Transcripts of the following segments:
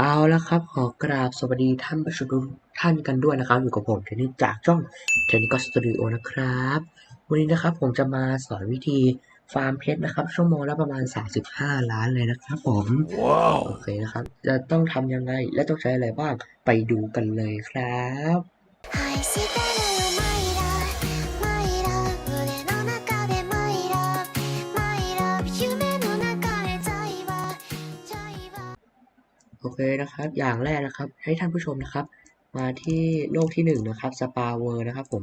เอาละครับ ขอกราบสวัสดีท่านผู้ชมทุกท่านกันด้วยนะครับ อยู่กับผมเทนนิสจากช่องเทนนิสก็สตูดิโอนะครับ วันนี้นะครับผมจะมาสอนวิธีฟาร์มเพชรนะครับ ชั่วโมงละประมาณ 35 ล้านเลยนะครับผมว้าวโอเคนะครับ จะต้องทำยังไงและต้องใช้อะไรบ้างไปดูกันเลยครับ อเคนะครับ อย่างแรกนะครับ ให้ท่านผู้ชมนะครับ มาที่โลกที่หนึ่งนะครับสปาเวอร์นะครับ ผม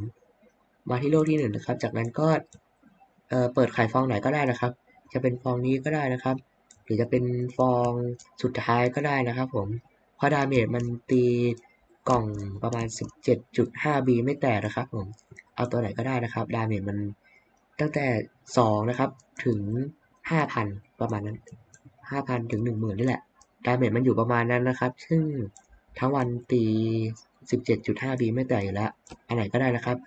มาที่โลกที่หนึ่งนะครับ จากนั้นก็เอ่อเปิดไข่ฟองไหนก็ได้นะครับ จะเป็นฟองนี้ก็ได้นะครับ หรือจะเป็นฟองสุดท้ายก็ได้นะครับ ผมเพราะดาเมจมันตีกล่องประมาณ 17.5 b ไม่แตกนะครับ ผม เอาตัวไหนก็ได้นะครับ ดาเมจมันตั้งแต่ 2 นะครับ ถึง 5,000 ประมาณนั้น 5,000 ถึง 10,000 นี่แหละ ดาเมจมันอยู่ประมาณนั้นนะครับ ซึ่งทั้งวันตี 17.5 b ไม่แตกอยู่แล้ว อันไหนก็ได้นะครับ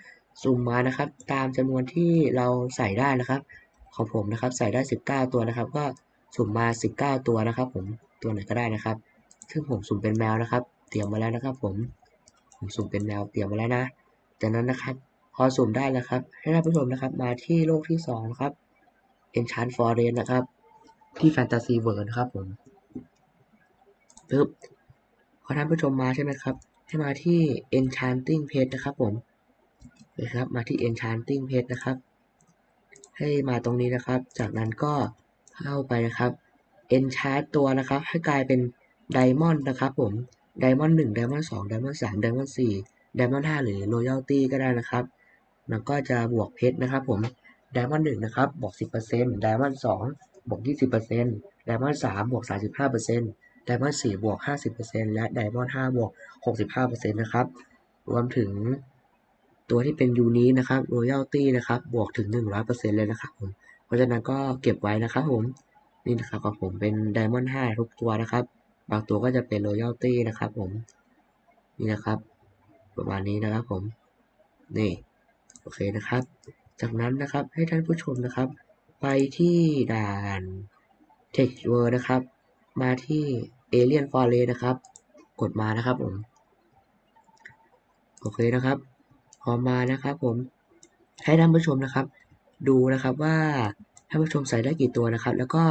ซูมมานะครับ ตามจำนวนที่เราใส่ได้นะครับ ของผมนะครับ ใส่ได้ 19 ตัวนะครับ ก็สุ่มมา 19 ตัวนะครับ ผม ตัวไหนก็ได้นะครับ ซึ่งผมสุ่มเป็นแมวนะครับ เตรียมมาแล้วนะครับ ผม ผมสุ่มเป็นแมวเตรียมมาแล้วนะ จากนั้นนะครับ พอสุ่มได้แล้วครับ ให้ท่านผู้ชมนะครับ มาที่โลกที่สองนะครับ Enchant Forest นะครับ ที่ Fantasy World นะครับผม ปึ๊บพอท่านผู้ชมมาใช่ไหมครับ ให้มาที่ enchanting page นะครับผมนะครับมาที่ enchanting page นะครับ ให้มาตรงนี้นะครับ จากนั้นก็เข้าไปนะครับ enchant ตัวนะครับ ให้กลายเป็น diamond นะครับผม diamond 1 diamond 2 diamond 3 diamond 4 diamond 5 หรือ royalty ก็ได้นะครับ แล้วก็จะบวกเพชรนะครับผม diamond 1นะครับบวก10% diamond 2บวก20% diamond 3บวก35% Diamond 4บวก 50%และ Diamond 5บวก 65%นะครับ รวมถึงตัวที่เป็นยูนี้นะครับ Royalty นะครับ บวกถึง 100%เลยนะครับผม เพราะฉะนั้นก็เก็บไว้นะครับผม นี่นะครับของผมเป็น Diamond 5ทุกตัวนะครับ บางตัวก็จะเป็น Royalty นะครับผม นี่นะครับ ประมาณนี้นะครับผม นี่ โอเคนะครับ จากนั้นนะครับให้ท่านผู้ชมนะครับ ไปที่ด่าน Tech World นะครับ มาที่ Alien Forest นะครับ กดมานะครับผมโอเคนะครับพอมานะครับ ผมให้ท่านผู้ชมนะครับ ดูนะครับว่าท่านผู้ชมใส่ได้กี่ตัวนะครับ แล้วก็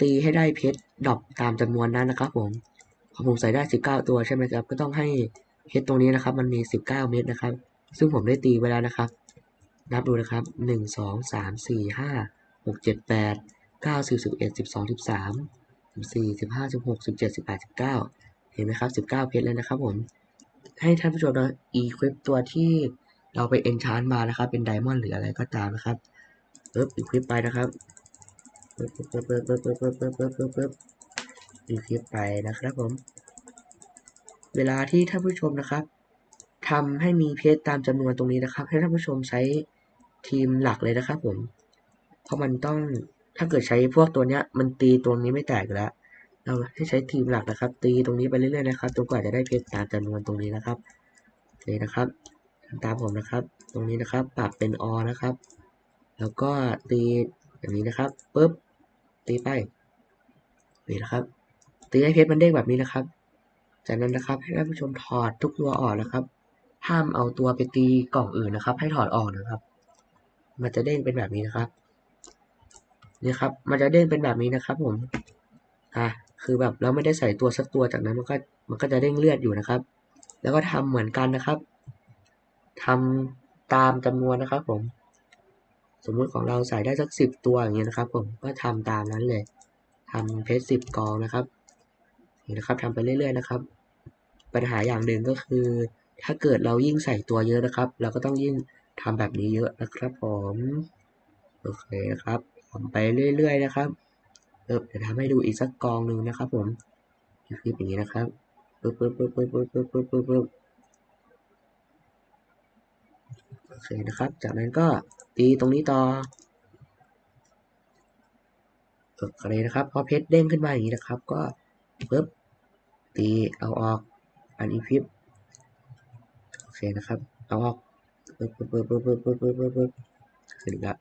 ตีให้ได้เพชรดรอปตามจำนวนนั้นนะครับ ผมของผมใส่ได้ 19 ตัวใช่ไหมครับ ก็ต้องให้เพชรตรงนี้นะครับ มันมี 19 เม็ดนะครับ ซึ่งผมได้ตีไว้แล้วนะครับ นับดูนะครับ 1 2 3 4 5 6 7 8 9 10 11 12 13 14 15 16 17 18 19เจ็ดสิบแปดสิบเก้าเห็นไหมครับ19เก้าเพชรแล้วนะครับผม ให้ท่านผู้ชมนะ equip ตัวที่เราไป enchant มานะครับ เป็น diamond หรืออะไรก็ตามนะครับปึ๊บ equip ไปนะครับปึ๊บปึ๊บปึ๊บปึ๊บปึ๊บปึ๊บปึ๊บปึ๊บปึ๊บปึ๊บ equip ไปนะครับผม เวลาที่ท่านผู้ชมนะครับทำให้มีเพชรตามจำนวนตรงนี้นะครับ ให้ท่านผู้ชมใช้ทีมหลักเลยนะครับผม เพราะมันต้อง ถ้าเกิดใช้พวกตัวเนี้ย มันตีตัวนี้ไม่แตกแล้ว เราให้ใช้ทีมหลักนะครับ ตีตรงนี้ไปเรื่อยๆนะครับจนกว่าจะได้เพชรตามจำนวนตรงนี้นะครับโอเคนะครับตามผมนะครับ ตรงนี้นะครับ ปรับเป็นอนะครับ แล้วก็ตีอย่างนี้นะครับปุ๊บตีไปนี่นะครับ ตีให้เพชรมันเด้งแบบนี้นะครับ จากนั้นนะครับ ให้ท่านผู้ชมถอดทุกตัวออกนะครับ ห้ามเอาตัวไปตีกล่องอื่นนะครับ ให้ถอดออกนะครับ มันจะเด้งเป็นแบบนี้นะครับ นี่ครับ มันจะเด้งเป็นแบบนี้นะครับ ผม อะ คือแบบเราไม่ได้ใส่ตัวสักตัวจากนั้นมันก็มันก็จะเด้งเลือดอยู่นะครับ แล้วก็ทำเหมือนกันนะครับทำตามจำนวนนะครับ ผม สมมุติของเราใส่ได้สักสิบตัวอย่างเงี้ยนะครับ ผม ก็ทำตามนั้นเลยทำเพชรสิบกองนะครับ นี่นะครับทำไปเรื่อยๆนะครับ ปัญหาอย่างหนึ่งก็คือ ถ้าเกิดเรายิ่งใส่ตัวเยอะนะครับ เราก็ต้องยิ่งทำแบบนี้เยอะนะครับผม โอเคนะครับ ทำไปเรื่อยๆนะครับเออเดี๋ยวทำให้ดูอีกสักกองหนึ่งนะครับ ผมคลิปอย่างนี้นะครับปึ๊บปึ๊บปึ๊บปึ๊บปึ๊บปึ๊บปึ๊บปึ๊บปึ๊บโอเคนะครับ จากนั้นก็ตีตรงนี้ต่อโอเคนะครับ พอเพชรเด้งขึ้นมาอย่างนี้นะครับ ก็ปึ๊บตีเอาออกอันอีพิบโอเคนะครับ เอาออกปึ๊บปึ๊บปึ๊บปึ๊บปึ๊บปึ๊บปึ๊บปึ๊บปึ๊บขึ้นละ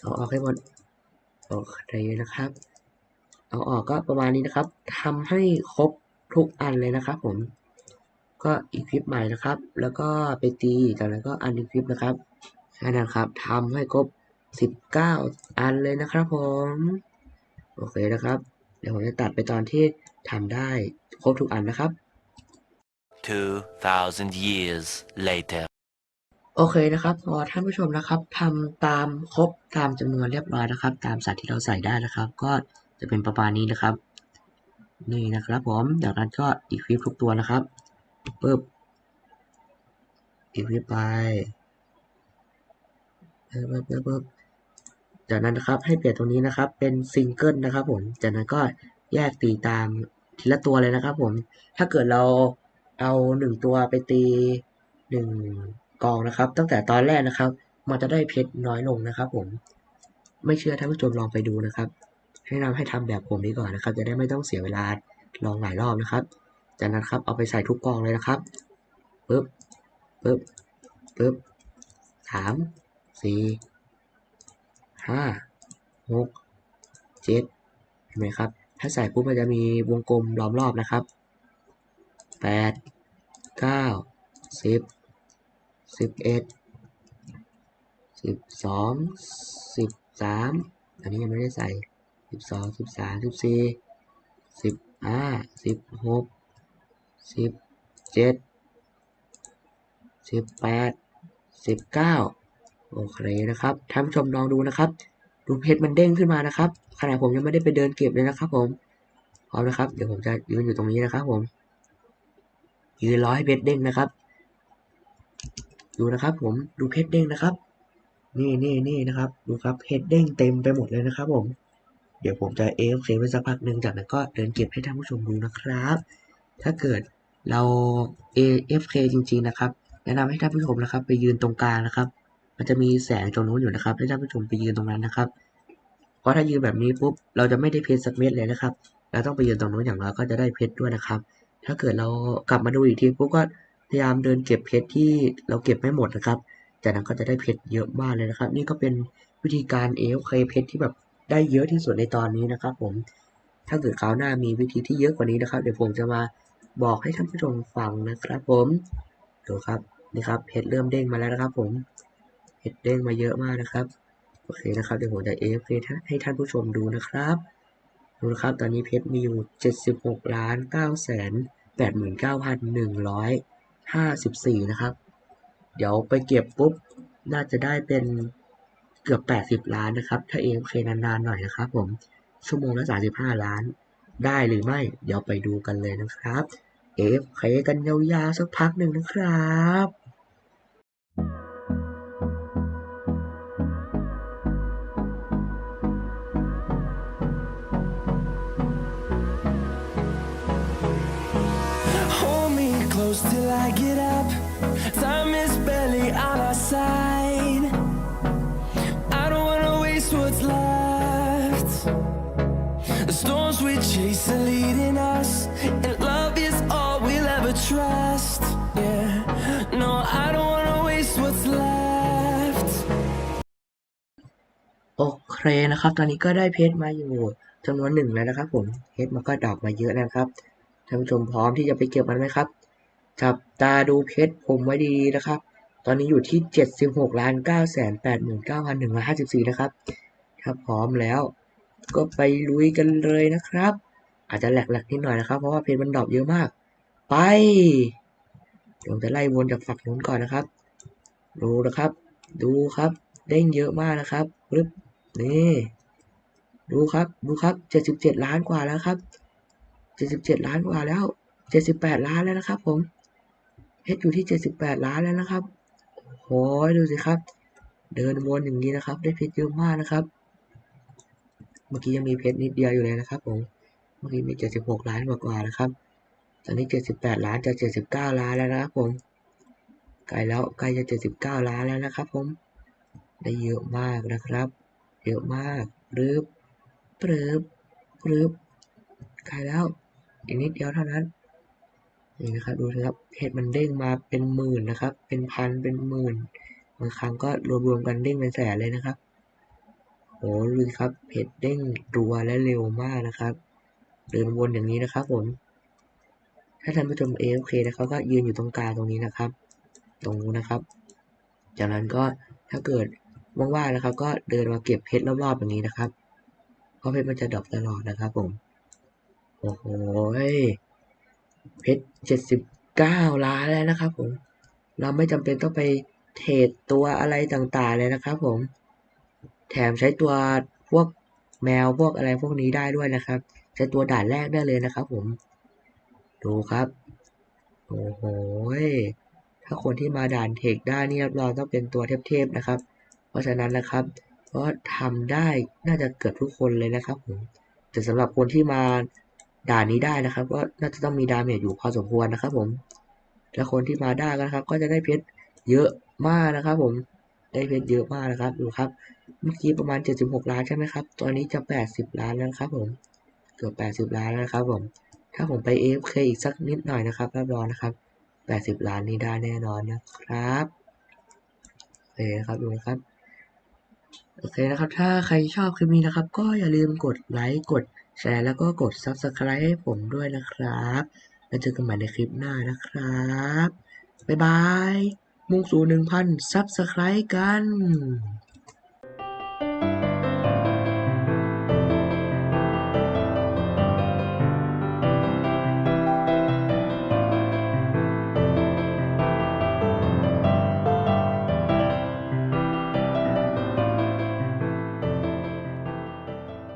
เอาออกให้หมด โอเคนะครับ เอาออกก็ประมาณนี้นะครับทำให้ครบทุกอันเลยนะครับ ผม ก็อีควิปใหม่นะครับ แล้วก็ไปตีจากนั้นก็อันอีควิปนะครับแค่นั้นครับทำให้ครบ19อันเลยนะครับ ผม โอเคนะครับ เดี๋ยวผมจะตัดไปตอนที่ทำได้ครบทุกอันนะครับ2,000 years later. โอเคนะครับพอท่านผู้ชมนะครับทำตามครบตามจำนวนเรียบร้อยนะครับ ตามสัตว์ที่เราใส่ได้นะครับ ก็จะเป็นประมาณนี้นะครับ นี่นะครับผมจากนั้นก็อีควิปทุกตัวนะครับปึ๊บอีควิปไปปึ๊บปึ๊บปึ๊บปึ๊บจากนั้นนะครับให้เปลี่ยนตรงนี้นะครับ เป็นซิงเกิลนะครับ ผมจากนั้นก็แยกตีตามทีละตัวเลยนะครับ ผม ถ้าเกิดเราเอาหนึ่งตัวไปตีหนึ่ง กองนะครับ ตั้งแต่ตอนแรกนะครับ มันจะได้เพชรน้อยลงนะครับผมไม่เชื่อท่านผู้ชมลองไปดูนะครับ ให้นำให้ทำแบบผมนี้ก่อนนะครับ จะได้ไม่ต้องเสียเวลาลองหลายรอบนะครับ จากนั้นครับเอาไปใส่ทุกกองเลยนะครับปึ๊บปึ๊บปึ๊บสามสี่ห้าหกเจ็ดเห็นไหมครับ ถ้าใส่ปุ๊บมันจะมีวงกลมล้อมรอบนะครับแปดเก้าสิบ สิบเอ็ดสิบสองสิบสามอันนี้ยังไม่ได้ใส่สิบสองสิบสามสิบสี่สิบห้าสิบหกสิบเจ็ดสิบแปดสิบเก้าโอเคนะครับท่านผู้ชมลองดูนะครับ ดูเพชรมันเด้งขึ้นมานะครับขณะผมยังไม่ได้ไปเดินเก็บเลยนะครับผมพร้อมนะครับ เดี๋ยวผมจะยืนอยู่ตรงนี้นะครับผมยืนรอให้เพชรเด้งนะครับ ดูนะครับ ผมดูเพชรเด้งนะครับ นี่นี่นี่นะครับ ดูครับเพชรเด้งเต็มไปหมดเลยนะครับ ผม เดี๋ยวผมจะ AFK ไว้สักพักหนึ่งจากนั้นก็เดินเก็บให้ท่านผู้ชมดูนะครับ ถ้าเกิดเรา AFK จริง ๆ นะครับ แนะนำให้ท่านผู้ชมนะครับ ไปยืนตรงกลางนะครับ มันจะมีแสงตรงนู้นอยู่นะครับ ให้ท่านผู้ชมไปยืนตรงนั้นนะครับ เพราะถ้ายืนแบบนี้ปุ๊บ เราจะไม่ได้เพชรสักเม็ดเลยนะครับ เราต้องไปยืนตรงนู้นอย่างน้อยก็จะได้เพชรด้วยนะครับ ถ้าเกิดเรากลับมาดูอีกทีปุ๊บก็ พยายามเดินเก็บเพชรที่เราเก็บไม่หมดนะครับ จากนั้นก็จะได้เพชรเยอะมากเลยนะครับ นี่ก็เป็นวิธีการ AFK เพชรที่แบบได้เยอะที่สุดในตอนนี้นะครับ ผม ถ้าเกิดคราวหน้ามีวิธีที่เยอะกว่านี้นะครับ เดี๋ยวผมจะมาบอกให้ท่านผู้ชมฟังนะครับ ผมดูครับนี่ครับเพชรเริ่มเด้งมาแล้วนะครับ ผมเพชรเด้งมาเยอะมากนะครับโอเคนะครับเดี๋ยวผมจะ AFK ให้ท่านผู้ชมดูนะครับดูนะครับ ตอนนี้เพชรมีอยู่ 76ล้าน9แสน 89,154นะครับ เดี๋ยวไปเก็บปุ๊บ น่าจะได้เป็นเกือบ80ล้านนะครับ ถ้าเอฟเคนานๆหน่อยนะครับผม ชั่วโมงละ35ล้าน ได้หรือไม่ เดี๋ยวไปดูกันเลยนะครับเอฟเคกันยาวๆสักพักหนึ่งนะครับ what's left. The storms we chase are leading us, and love is all we'll ever trust. Yeah, no, I don't wanna waste what's left. โอเคนะครับ ตอนนี้ก็ได้เพชรมาอยู่จำนวนหนึ่งแล้วนะครับ ผมเพชรมันก็ดรอปมาเยอะนะครับท่านผู้ชมพร้อมที่จะไปเก็บมันไหมครับ จับตาดูเพชรผมไว้ดีๆนะครับ ตอนนี้อยู่ที่ 76ล้าน9 8 9 1 5 4 นะครับ ถ้าพร้อมแล้ว ก็ไปลุยกันเลยนะครับ อาจจะแหลกๆนิดหน่อยนะครับ เพราะว่าเพชรมันดรอปเยอะมาก ไปเดี๋ยวผมจะไล่วนจากฝั่งนู้นก่อนนะครับ ดูนะครับ ดูครับ เด้งเยอะมากนะครับปึ๊บนี่ ดูครับ ดูครับเจ็ดสิบเจ็ดล้านกว่าแล้วครับเจ็ดสิบเจ็ดล้านกว่าแล้วเจ็ดสิบแปดล้านแล้วนะครับ ผมเพชรอยู่ที่เจ็ดสิบแปดล้านแล้วนะครับโอ้ยดูสิครับ เดินวนอย่างนี้นะครับ ได้เพชรเยอะมากนะครับ เมื่อกี้ยังมีเพชรนิดเดียวอยู่เลยนะครับผม เมื่อกี้มีเจ็ดสิบหกล้านกว่าๆนะครับ ตอนนี้เจ็ดสิบแปดล้านจะเจ็ดสิบเก้าล้านแล้วนะครับผม ใกล้แล้วใกล้จะเจ็ดสิบเก้าล้านแล้วนะครับผม ได้เยอะมากนะครับ เยอะมากปรึบปรึบปรึบใกล้แล้ว อีกนิดเดียวเท่านั้น นี่นะครับดูนะครับ เพชรมันเด้งมาเป็นหมื่นนะครับ เป็นพัน เป็นหมื่น บางครั้งก็รวมๆกันเด้งเป็นแสนเลยนะครับ โอ้ดูครับเพชรเด้งรัวและเร็วมากนะครับ เดินวนอย่างนี้นะครับผมถ้าท่านผู้ชม AFK นะครับก็ยืนอยู่ตรงกลางตรงนี้นะครับ ตรงนู้นนะครับ จากนั้นก็ถ้าเกิดว่างๆนะครับ ก็เดินมาเก็บเพชรรอบๆอย่างนี้นะครับเพราะเพชรมันจะดรอปตลอดนะครับผมโอ้โหเพชรเจ็ดสิบเก้าล้านแล้วนะครับผม เราไม่จำเป็นต้องไปเทรดตัวอะไรต่างๆเลยนะครับผม แถมใช้ตัวพวกแมวพวกอะไรพวกนี้ได้ด้วยนะครับ ใช้ตัวด่านแรกได้เลยนะครับ ผม ดูครับโอ้โหถ้าคนที่มาด่านเทคได้นี่รับรองต้องเป็นตัวเทพๆนะครับ เพราะฉะนั้นนะครับก็ทำได้น่าจะเกือบทุกคนเลยนะครับผมแต่สำหรับคนที่มาด่านนี้ได้นะครับ ก็น่าจะต้องมีดาเมจอยู่พอสมควรนะครับ ผม และคนที่มาได้นะครับ ก็จะได้เพชรเยอะมากนะครับ ผมได้เพชรเยอะมากนะครับดูครับ เมื่อกี้ประมาณ 76 ล้านใช่ไหมครับ ตอนนี้จะ 80 ล้านแล้วนะครับผม เกือบ 80 ล้านแล้วนะครับผม ถ้าผมไป AFK อีกสักนิดหน่อยนะครับ รับรองนะครับ 80 ล้านนี้ได้แน่นอนนะครับโอเคครับดูนะครับ โอเคนะครับ ถ้าใครชอบคลิปนี้นะครับ ก็อย่าลืมกดไลค์ กดแชร์ แล้วก็กด Subscribe ให้ผมด้วยนะครับ แล้วเจอกันใหม่ในคลิปหน้านะครับ บ๊ายบาย มุ่งสู่ 1,000 Subscribe กัน